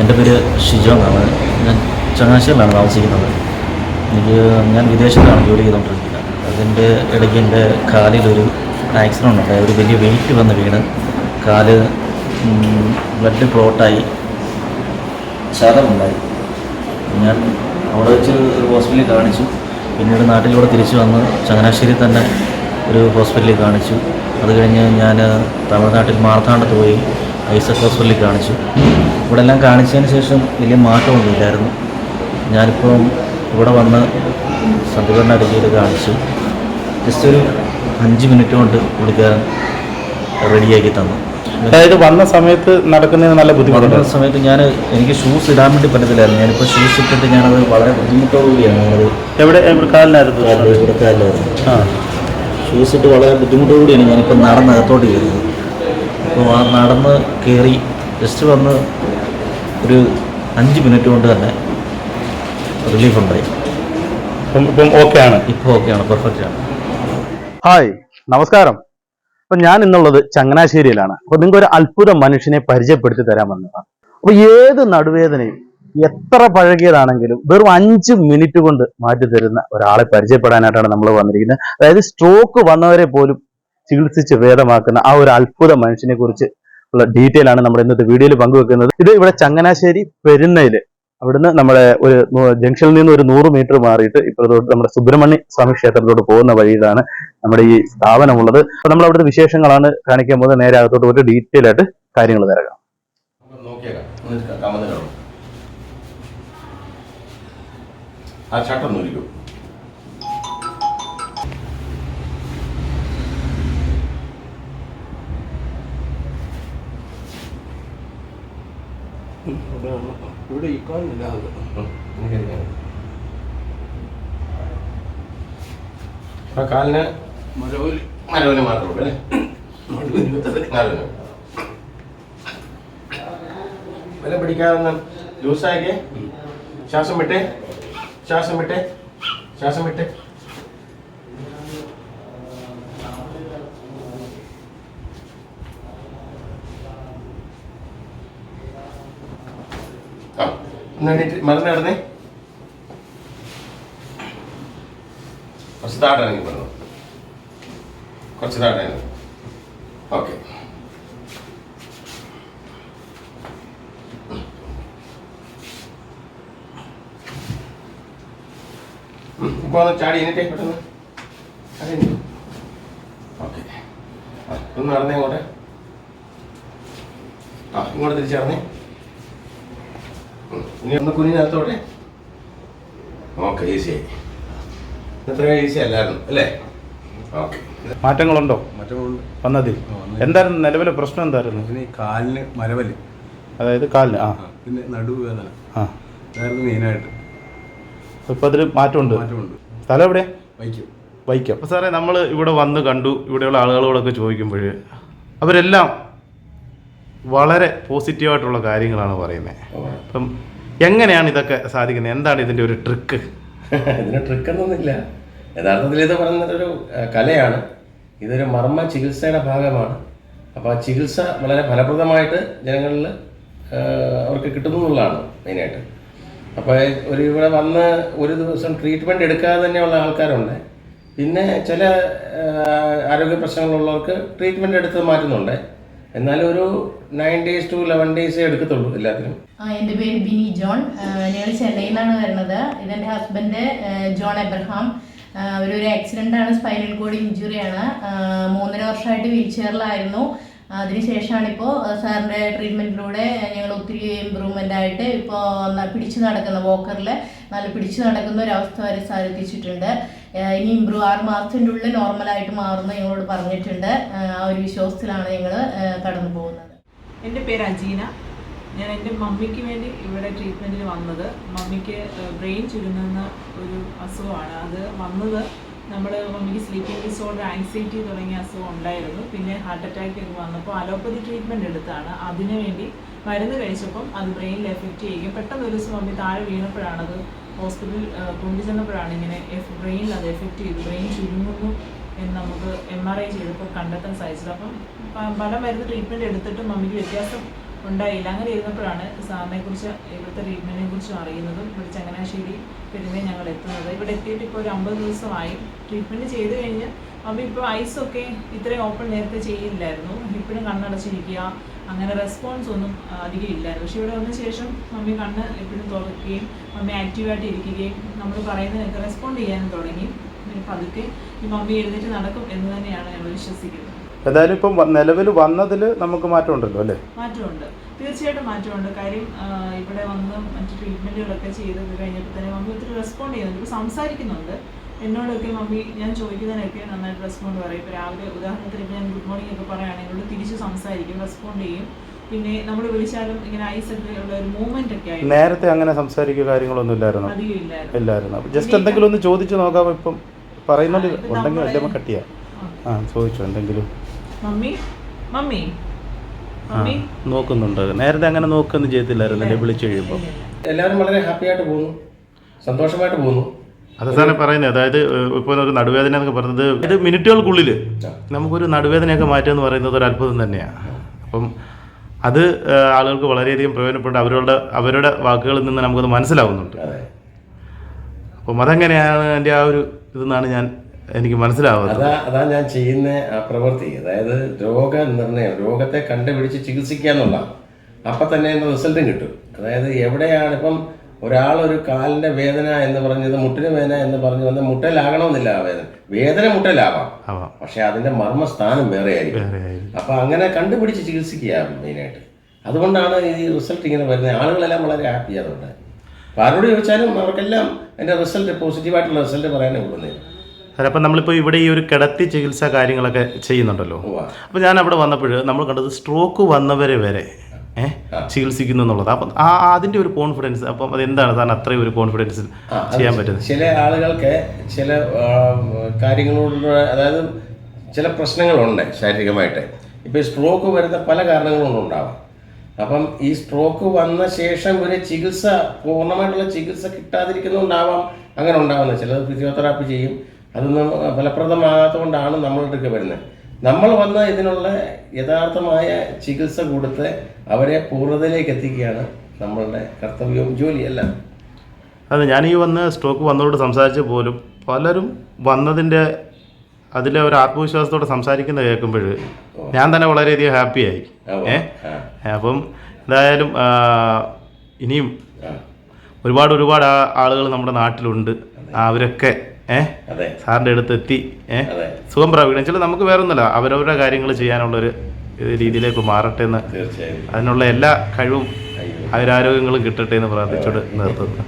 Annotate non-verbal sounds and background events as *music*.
എന്റെ പേര് ഷിജോ എന്നാണ് ഞാൻ ചങ്ങനാശ്ശേരിയിലാണ് താമസിക്കുന്നത്. എനിക്ക് ഞാൻ വിദേശത്താണ് ജോലി ചെയ്തുകൊണ്ടിരിക്കുന്നത് അതിന്റെ ഇടയ്ക്ക് എന്റെ കാലിലൊരു ആക്സിഡന്റ് ഉണ്ടായി. ഒരു വലിയ വെയിറ്റ് വന്ന് വീണ്. കാൽ ബ്ലഡ് ക്ലോട്ടായി ചതവുണ്ടായി ഞാൻ അവിടെ വെച്ച് ഒരു ഹോസ്പിറ്റലിൽ കാണിച്ചു. പിന്നീട് നാട്ടിലൂടെ തിരിച്ചു വന്ന് ചങ്ങനാശ്ശേരി തന്നെ ഒരു ഹോസ്പിറ്റലിൽ കാണിച്ചു. അത് കഴിഞ്ഞ് ഞാൻ തമിഴ്നാട്ടിൽ മാർത്താണ്ഡത്ത് പോയി. ഐസക് ഹോസ്പിറ്റലിൽ കാണിച്ചു. ഇവിടെ എല്ലാം കാണിച്ചതിന് ശേഷം വലിയ മാറ്റമൊന്നുമില്ലായിരുന്നു ഞാനിപ്പം ഇവിടെ വന്ന് സന്ദീപണ്ണ അടിക്കയിൽ കാണിച്ചു. ജസ്റ്റ് ഒരു അഞ്ച് മിനിറ്റ് കൊണ്ട് പുള്ളിക്കാരൻ റെഡിയാക്കി തന്നു. അതായത് വന്ന സമയത്ത് നടക്കുന്നതിന് നല്ല ബുദ്ധിമുട്ടുണ്ട്. വന്ന സമയത്ത് ഞാൻ എനിക്ക് ഷൂസ് ഇടാൻ വേണ്ടി പറ്റത്തില്ലായിരുന്നു. ഞാനിപ്പോൾ ഷൂസ് ഇട്ടിട്ട് ഞാനത് വളരെ ബുദ്ധിമുട്ടോടുകൂടിയാണ് ഞാനത് എവിടെ? എവിടെ ഇവിടെ കാലിലായിരുന്നു ആ. ഷൂസ് ഇട്ട് വളരെ ബുദ്ധിമുട്ടോടുകൂടിയാണ് ഞാനിപ്പോൾ നടന്ന് അകത്തോട്ട് നടന്ന് കയറി ജസ്റ്റ് വന്ന് ഒരു അഞ്ച് മിനിറ്റ് കൊണ്ട് തന്നെ റിലീഫ് ഉണ്ടായി. ഇപ്പം ഇപ്പം ഓക്കെ ആണ്. ഇപ്പോൾ ഓക്കെയാണ് പെർഫെക്റ്റ് ആണ്. ഹായ് നമസ്കാരം. അപ്പൊ ഞാൻ ഇന്നുള്ളത് ചങ്ങനാശ്ശേരിയിലാണ്. അപ്പൊ നിങ്ങൾക്ക് ഒരു അത്ഭുത മനുഷ്യനെ പരിചയപ്പെടുത്തി തരാൻ വന്നതാണ് അപ്പൊ ഏത് നടുവേദനയും എത്ര പഴകിയതാണെങ്കിലും വെറും അഞ്ച് മിനിറ്റ് കൊണ്ട് മാറ്റി തരുന്ന ഒരാളെ പരിചയപ്പെടാനായിട്ടാണ് നമ്മൾ വന്നിരിക്കുന്നത്. അതായത് സ്ട്രോക്ക് വന്നവരെ പോലും ചികിത്സിച്ച് ഭേദമാക്കുന്ന ആ ഒരു അത്ഭുത മനുഷ്യനെ കുറിച്ച് ഉള്ള ഡീറ്റെയിൽ ആണ് നമ്മുടെ ഇന്നത്തെ വീഡിയോയിൽ പങ്കുവെക്കുന്നത്. ഇത് ഇവിടെ ചങ്ങനാശ്ശേരി പെരുന്നയിൽ അവിടുന്ന് നമ്മുടെ ഒരു ജംഗ്ഷനിൽ നിന്ന് ഒരു നൂറ് മീറ്റർ മാറിയിട്ട് ഇപ്പുറത്തോട്ട് നമ്മുടെ സുബ്രഹ്മണ്യ സ്വാമി ക്ഷേത്രത്തോട് പോകുന്ന വഴിയിലാണ് നമ്മുടെ ഈ സ്ഥാപനമുള്ളത്. അപ്പൊ നമ്മൾ അവിടുത്തെ വിശേഷങ്ങളാണ് കാണിക്കാൻ പോകുന്നത്. നേരെ അകത്തോട്ട് പോയിട്ട് ഡീറ്റെയിൽ ആയിട്ട് കാര്യങ്ങൾ തിരക്കാം ആ ചട്ടം കമന്നിട്ടോ ഇവിടെ ഇക്കാനില്ലാതെ ആ കാലിന് മരവലി മരവലി മാത്രമേ ഉള്ളൂ അല്ലേ? മരവിന് വില പിടിക്കാതെ ലൂസാക്കിയേ ശ്വാസം വിട്ടേ. ശ്വാസം വിട്ടേ. ശ്വാസം വിട്ടേ. കുറച്ച് താട്ടിറങ്ങി പറഞ്ഞു കുറച്ച് താട്ടിറങ്ങി ഓക്കെ. ഇപ്പോൾ ഒന്ന് ചാടി എന്നിട്ടേ പെട്ടെന്ന്. ഓക്കെ. ഒന്ന് നടന്നേ ഇങ്ങോട്ട്. ആ ഇങ്ങോട്ട് തിരിച്ചിറങ്ങി ഇനി ഒന്ന് കുഞ്ഞിനകത്തോട്ടെ ഓക്കെ ഈസിയായി ഇത്ര ഈസി അല്ലായിരുന്നു അല്ലേ? ഓക്കെ. മാറ്റങ്ങളുണ്ടോ? മറ്റമുണ്ട് വന്നതിൽ? എന്തായിരുന്നു നിലവിലെ പ്രശ്നം എന്തായിരുന്നു? പിന്നെ ഈ കാലിന് മരവൽ. അതായത് കാലിന് ആ. പിന്നെ നടുവേദന. ആ. അതായിരുന്നു മെയിനായിട്ട്. ഇപ്പൊ അതിൽ മാറ്റമുണ്ട്? മാറ്റമുണ്ട്. സ്ഥലം എവിടെ വൈക്കും. വൈക്കം. അപ്പോൾ സാറേ നമ്മൾ ഇവിടെ വന്ന് കണ്ടു. ഇവിടെയുള്ള ആളുകളോടൊക്കെ ചോദിക്കുമ്പോൾ അവരെല്ലാം വളരെ പോസിറ്റീവായിട്ടുള്ള കാര്യങ്ങളാണ് പറയുന്നത് അപ്പം എങ്ങനെയാണ് ഇതൊക്കെ സാധിക്കുന്നത്? എന്താണ് ഇതിന്റെ ഒരു ട്രിക്ക് *laughs* ഇതിന് ട്രിക്കൊന്നുമില്ല യഥാർത്ഥത്തിൽ ഇത് പറഞ്ഞൊരു കലയാണ്. ഇതൊരു മർമ്മ ചികിത്സയുടെ ഭാഗമാണ്. അപ്പോൾ ആ ചികിത്സ വളരെ ഫലപ്രദമായിട്ട് ജനങ്ങളിൽ അവർക്ക് കിട്ടുന്നു എന്നുള്ളതാണ് മെയിനായിട്ട്. അപ്പോൾ ഒരു ഇവിടെ വന്ന് ഒരു ദിവസം ട്രീറ്റ്മെന്റ് എടുക്കാതെ തന്നെയുള്ള ആൾക്കാരുണ്ട്. പിന്നെ ചില ആരോഗ്യ പ്രശ്നങ്ങളുള്ളവർക്ക് ട്രീറ്റ്മെന്റ് എടുത്ത് മാറ്റുന്നുണ്ട്. എന്നാലും ഒരു nine days to eleven days എടുക്കത്തുള്ളൂ എല്ലാത്തിനും. ആ, എന്റെ പേര് ബിനി ജോൺ. ഞങ്ങൾ ചെന്നൈയിൽ നിന്നാണ് വരുന്നത്. ഇതെന്റെ ഹസ്ബൻഡ് ജോൺ എബ്രഹാം. അവരൊരു ആക്സിഡന്റ് ആണ് സ്പൈനൽ കോഡ് ഇഞ്ചുറി ആണ്. മൂന്നര വർഷമായിട്ട് വീൽ ചെയറിലായിരുന്നു അതിനുശേഷമാണ് ഇപ്പോൾ സാറിന്റെ ട്രീറ്റ്മെന്റിലൂടെ ഞങ്ങൾ ഒത്തിരി ഇമ്പ്രൂവ്മെന്റ് ആയിട്ട് ഇപ്പോൾ പിടിച്ചു നടക്കുന്ന വോക്കറിൽ നല്ല പിടിച്ചു നടക്കുന്ന ഒരു അവസ്ഥ വരെ സാർ ആ, ഇനി ഇമ്പ്രൂവ് ആറ് മാസത്തിന്റെ ഉള്ളിൽ നോർമലായിട്ട് മാറുന്ന ഞങ്ങളോട് പറഞ്ഞിട്ടുണ്ട്. ആ ഒരു വിശ്വാസത്തിലാണ് ഞങ്ങൾ കടന്നു പോകുന്നത്. എന്റെ പേര് അജീന. ഞാൻ എന്റെ മമ്മിക്ക് വേണ്ടി ഇവിടെ ട്രീറ്റ്മെന്റിന് വന്നത്. മമ്മിക്ക് ബ്രെയിൻ ചുരുങ്ങുന്ന ഒരു അസുഖമാണ്. അത് വന്നത് നമ്മൾ മമ്മിക്ക് സ്ലീപ്പിംഗ് ഡിസോർഡർ ആൻസൈറ്റി തുടങ്ങിയ അസുഖം ഉണ്ടായിരുന്നു. പിന്നെ ഹാർട്ട് അറ്റാക്ക് വന്നപ്പോൾ അലോപ്പതി ട്രീറ്റ്മെന്റ് എടുത്താണ്. അതിന് വേണ്ടി മരുന്ന് കഴിച്ചപ്പം അത് ബ്രെയിനിൽ എഫക്റ്റ് ചെയ്യുകയും പെട്ടെന്ന് ഒരു ദിവസം മമ്മി താഴെ വീണപ്പോഴാണത് ഹോസ്പിറ്റലിൽ കൊണ്ടുചെന്നപ്പോഴാണ് ഇങ്ങനെ ബ്രെയിനിൽ അത് എഫക്റ്റ് ചെയ്തു. ബ്രെയിൻ ചുരുങ്ങുന്നു എന്ന് നമുക്ക് എം ആർ ഐ ചെയ്തപ്പോൾ കണ്ടെത്താൻ സാധിച്ചത്. അപ്പം പല മരുന്ന് ട്രീറ്റ്മെന്റ് എടുത്തിട്ടും മമ്മിക്ക് വ്യത്യാസം ഉണ്ടായില്ല. അങ്ങനെ ഇരുന്നപ്പോഴാണ് സാറിനെ കുറിച്ച് ഇവിടുത്തെ ട്രീറ്റ്മെന്റിനെ കുറിച്ചും അറിയുന്നതും ഇവിടെ ചങ്ങനാശ്ശേരി പെരുമേ ഞങ്ങൾ എത്തുന്നത്. ഇവിടെ എത്തിയിട്ട് ഇപ്പോൾ ഒരു അമ്പത് ദിവസമായി. ട്രീറ്റ്മെന്റ് ചെയ്ത് കഴിഞ്ഞ് മമ്മി ഇപ്പോൾ ഐസൊക്കെ ഇത്രയും ഓപ്പൺ നേരത്തെ ചെയ്യില്ലായിരുന്നു ഇപ്പോഴും കണ്ണടച്ചിരിക്കുക. അങ്ങനെ റെസ്പോൺസ് ഒന്നും അധികം ഇല്ലായിരുന്നു. പക്ഷെ ഇവിടെ വന്ന ശേഷം മമ്മി കണ്ണ് എപ്പോഴും തുറക്കുകയും മമ്മി ആക്റ്റീവായിട്ട് ഇരിക്കുകയും നമ്മൾ പറയുന്നതിനൊക്കെ റെസ്പോണ്ട് ചെയ്യാനും തുടങ്ങി. പതുക്കെ ഈ മമ്മി എഴുന്നേറ്റ് നടക്കും എന്ന് തന്നെയാണ് ഞങ്ങൾ വിശ്വസിക്കുന്നത്. ഏതായാലും ഇപ്പം നിലവിൽ വന്നതിൽ നമുക്ക് മാറ്റമുണ്ടല്ലോ അല്ലേ? മാറ്റമുണ്ട്. തീർച്ചയായിട്ടും മാറ്റമുണ്ട്. കാര്യം ഇവിടെ വന്ന് മറ്റു ട്രീറ്റ്മെന്റുകളൊക്കെ ചെയ്ത് കഴിഞ്ഞപ്പോൾ തന്നെ മമ്മി ഒത്തിരി റെസ്പോണ്ട് ചെയ്യുന്നുണ്ട്. ഇപ്പോൾ സംസാരിക്കുന്നുണ്ട്. എന്നോടൊക്കെ മമ്മി ഞാൻ ചോദിക്കുന്നതിനൊക്കെ നന്നായിട്ട് റെസ്പോണ്ട് പറയും. ഇപ്പോൾ രാവിലെ ഉദാഹരണത്തിന് ഇപ്പോൾ ഞാൻ ഗുഡ് മോർണിംഗ് ഒക്കെ പറയുകയാണെങ്കിൽ എന്നോട് തിരിച്ച് സംസാരിക്കും റെസ്പോണ്ട് ചെയ്യും. പിന്നെ നമ്മൾ വിളിച്ചാലും ഇങ്ങനെ ഐസ് ഒക്കെ ഉള്ള ഒരു മൂവ്മെന്റ് ഒക്കെ ആയി നേരത്തെ അങ്ങനെ സംസാരിക്കുക കാര്യങ്ങളൊന്നും ഇല്ലായിരുന്നു? അധികം ഇല്ലായിരുന്നു. ഇല്ലായിരുന്നു? അപ്പം ജസ്റ്റ് എന്തെങ്കിലും ഒന്ന് ചോദിച്ചു നോക്കാം ഇപ്പം? പറയുന്നുണ്ട് ഉണ്ടെങ്കിൽ നമ്മളെ- അല്ലേ കട്ട് ചെയ്യാം ആ. ആ ചോദിച്ചു എന്തെങ്കിലും? മമ്മി? മമ്മി? ആ നോക്കുന്നുണ്ട്. നേരത്തെ അങ്ങനെ നോക്കൊന്നും ചെയ്തില്ലായിരുന്നു വിളിച്ചു കഴിയുമ്പോൾ എല്ലാവരും വളരെ ഹാപ്പി ആയിട്ട് പോകുന്നു. സന്തോഷമായിട്ട് പോകുന്നു. അത് സാറേ പറയുന്നത് അതായത് ഇപ്പോൾ ഒരു നടുവേദന എന്നൊക്കെ പറയുന്നത് ഇത് മിനിറ്റുകൾക്കുള്ളിൽ നമുക്കൊരു നടുവേദനയൊക്കെ മാറ്റുക എന്ന് പറയുന്നത് ഒരു അത്ഭുതം തന്നെയാണ് അപ്പം അത് ആളുകൾക്ക് വളരെയധികം പ്രയോജനപ്പെട്ട് അവരുടെ അവരുടെ വാക്കുകളിൽ നിന്ന് നമുക്കത് മനസ്സിലാവുന്നുണ്ട്. അപ്പം അതെങ്ങനെയാണ് എന്റെ ആ ഒരു ഇതെന്നാണ് ഞാൻ എനിക്ക് മനസ്സിലാവുന്നത്. അതാ അതാ ഞാൻ ചെയ്യുന്ന ആ പ്രവൃത്തി. അതായത് രോഗനിർണയം രോഗത്തെ കണ്ടുപിടിച്ച് ചികിത്സിക്കുക എന്നുള്ളതാണ്. അപ്പം തന്നെ അതിന്റെ റിസൾട്ടും കിട്ടും. അതായത് എവിടെയാണ് ഇപ്പം ഒരാളൊരു കാലിന്റെ വേദന എന്ന് പറഞ്ഞത് മുട്ടിന് വേദന എന്ന് പറഞ്ഞു വന്ന മുട്ടലാകണമെന്നില്ല ആ വേദന. വേദന മുട്ടലാവാം. പക്ഷെ അതിന്റെ മർമ്മസ്ഥാനം വേറെ ആയിരിക്കും അപ്പൊ. അപ്പം അങ്ങനെ കണ്ടുപിടിച്ച് ചികിത്സിക്കുക മെയിനായിട്ട്. അതുകൊണ്ടാണ് ഈ റിസൾട്ട് ഇങ്ങനെ വരുന്നത്. ആളുകളെല്ലാം വളരെ ഹാപ്പി അതുകൊണ്ട്. അപ്പോൾ ആരോട് ചോദിച്ചാലും അവർക്കെല്ലാം എന്റെ റിസൾട്ട് പോസിറ്റീവായിട്ടുള്ള റിസൾട്ട് പറയാനേ കൊടുക്കുന്നത് സാർ അപ്പം നമ്മളിപ്പോൾ ഇവിടെ ഈ ഒരു കിടത്തി ചികിത്സ കാര്യങ്ങളൊക്കെ ചെയ്യുന്നുണ്ടല്ലോ. അപ്പോൾ ഞാൻ അവിടെ വന്നപ്പോൾ നമ്മൾ കണ്ടത് സ്ട്രോക്ക് വന്നവരെ വരെ ചികിത്സിക്കുന്നു എന്നുള്ളത്. അപ്പം ആ അതിന്റെ ഒരു കോൺഫിഡൻസ് അപ്പം അതെന്താണ്? താൻ അത്രയും ഒരു കോൺഫിഡൻസ് ചെയ്യാൻ പറ്റുന്നത്? ചില ആളുകൾക്ക് ചില കാര്യങ്ങളോട് അതായത് ചില പ്രശ്നങ്ങളുണ്ട് ശാരീരികമായിട്ട്. ഇപ്പോൾ ഈ സ്ട്രോക്ക് വരുന്ന പല കാരണങ്ങളും ഉണ്ടാവാം. അപ്പം ഈ സ്ട്രോക്ക് വന്ന ശേഷം ഒരു ചികിത്സ പൂർണമായിട്ടുള്ള ചികിത്സ കിട്ടാതിരിക്കുന്നുണ്ടാവാം അങ്ങനെ ഉണ്ടാവുന്നത് ചിലത് ഫിസിയോതെറാപ്പി ചെയ്യും. അതൊന്നും ഫലപ്രദമാകാത്തതുകൊണ്ടാണ് നമ്മളുടെ അടുക്കെ വരുന്നത്. നമ്മൾ വന്ന് ഇതിനുള്ള യഥാർത്ഥമായ ചികിത്സ കൊടുത്ത് അവരെ പൂർണതയിലേക്ക് എത്തിക്കുകയാണ് നമ്മളുടെ കർത്തവ്യവും ജോലിയല്ല. അത് ഞാൻ ഈ വന്ന് സ്ട്രോക്ക് വന്നതോട് സംസാരിച്ച പോലും പലരും വന്നതിന്റെ അതിലെ ഒരു ആത്മവിശ്വാസത്തോടെ സംസാരിക്കുന്ന കേൾക്കുമ്പോൾ ഞാൻ തന്നെ വളരെയധികം ഹാപ്പിയായി ഏ? അപ്പം എന്തായാലും ഇനിയും ഒരുപാട് ഒരുപാട് ആളുകൾ നമ്മുടെ നാട്ടിലുണ്ട്. അവരൊക്കെ ഏ? സാറിന്റെ അടുത്ത് എത്തി ഏഹ് സുഖം പ്രാപിക്കണം ചില നമുക്ക് വേറെ ഒന്നുമില്ല അവരവരുടെ കാര്യങ്ങൾ ചെയ്യാനുള്ളൊരു രീതിയിലേക്ക് മാറട്ടെ എന്ന് അതിനുള്ള എല്ലാ കഴിവും അവരാരോഗ്യങ്ങളും കിട്ടട്ടെ എന്ന് പ്രാർത്ഥിച്ചോട് നിർത്തുന്നു.